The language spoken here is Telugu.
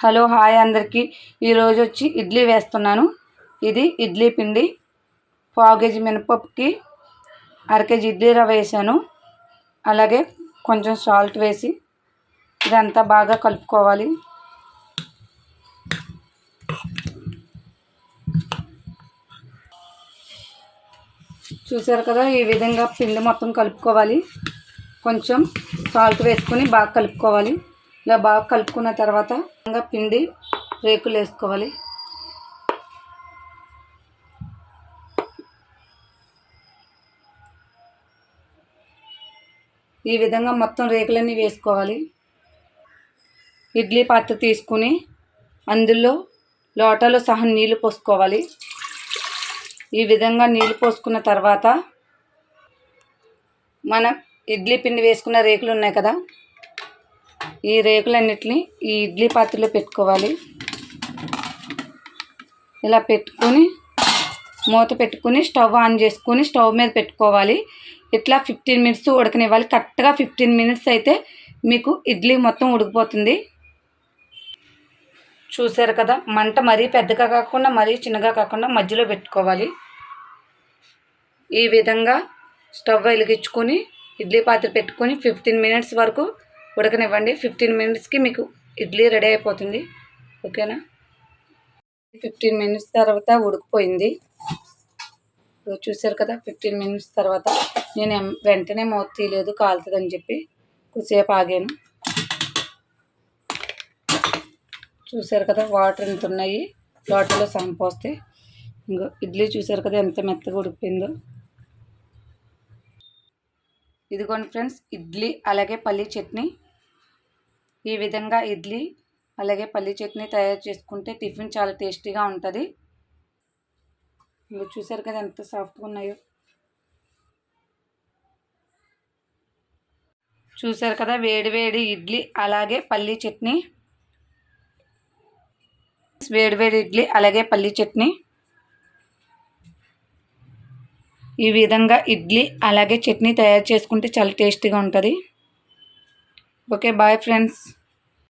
హలో హాయ్ అందరికీ. ఈరోజు వచ్చి ఇడ్లీ వేస్తున్నాను. ఇది ఇడ్లీ పిండి. పావు కేజీ మినపప్పుకి అర కేజీ ఇడ్లీ రవ్వ వేసాను. అలాగే కొంచెం సాల్ట్ వేసి ఇదంతా బాగా కలుపుకోవాలి. చూసారు కదా ఈ విధంగా పిండి మొత్తం కలుపుకోవాలి. కొంచెం సాల్ట్ వేసుకొని బాగా కలుపుకోవాలి. ఇలా బాగా కలుపుకున్న తర్వాత ఇంకా పిండి రేకులు వేసుకోవాలి. ఈ విధంగా మొత్తం రేకులన్నీ వేసుకోవాలి. ఇడ్లీ పాత్ర తీసుకుని అందులో లోటాలో సహా నీళ్ళు పోసుకోవాలి. ఈ విధంగా నీళ్ళు పోసుకున్న తర్వాత మనం ఇడ్లీ పిండి వేసుకున్న రేకులు ఉన్నాయి కదా ఈ రేకులన్నిటిని ఈ ఇడ్లీ పాత్రలో పెట్టుకోవాలి. ఇలా పెట్టుకొని మూత పెట్టుకుని స్టవ్ ఆన్ చేసుకుని స్టవ్ మీద పెట్టుకోవాలి. ఇట్లా ఫిఫ్టీన్ మినిట్స్ ఉడకనివ్వాలి. కరెక్ట్గా ఫిఫ్టీన్ మినిట్స్ అయితే మీకు ఇడ్లీ మొత్తం ఉడికిపోతుంది. చూసారు కదా మంట మరీ పెద్దగా కాకుండా మరీ చిన్నగా కాకుండా మధ్యలో పెట్టుకోవాలి. ఈ విధంగా స్టవ్ వెలిగించుకొని ఇడ్లీ పాత్ర పెట్టుకొని ఫిఫ్టీన్ మినిట్స్ వరకు ఉడకనివ్వండి. ఫిఫ్టీన్ మినిట్స్కి మీకు ఇడ్లీ రెడీ అయిపోతుంది. ఓకేనా? ఫిఫ్టీన్ మినిట్స్ తర్వాత ఉడికిపోయింది. చూసారు కదా ఫిఫ్టీన్ మినిట్స్ తర్వాత. నేను వెంటనే మూత తీయలేదు కాలుతుందని చెప్పి కొద్దిసేపు ఆగాను. చూసారు కదా వాటర్ ఎంత ఉన్నాయి? వాటర్లో సంపోస్తే ఇంకో ఇడ్లీ చూసారు కదా ఎంత మెత్తగా ఉడికిపోయిందో. ఇదిగోండి ఫ్రెండ్స్ ఇడ్లీ అలాగే పల్లీ చట్నీ ఈ విధంగా ఇడ్లీ అలాగే పల్లీ చట్నీ తయారు చేసుకుంటే టిఫిన్ చాలా టేస్టీగా ఉంటుంది. మీరు చూసారు కదా ఎంత సాఫ్ట్గా ఉన్నాయో. చూసారు కదా వేడివేడి ఇడ్లీ అలాగే పల్లీ చట్నీ. వేడివేడి ఇడ్లీ అలాగే పల్లీ చట్నీ. ఈ విధంగా ఇడ్లీ అలాగే చట్నీ తయారు చేసుకుంటే చాలా టేస్టీగా ఉంటుంది. Okay bye friends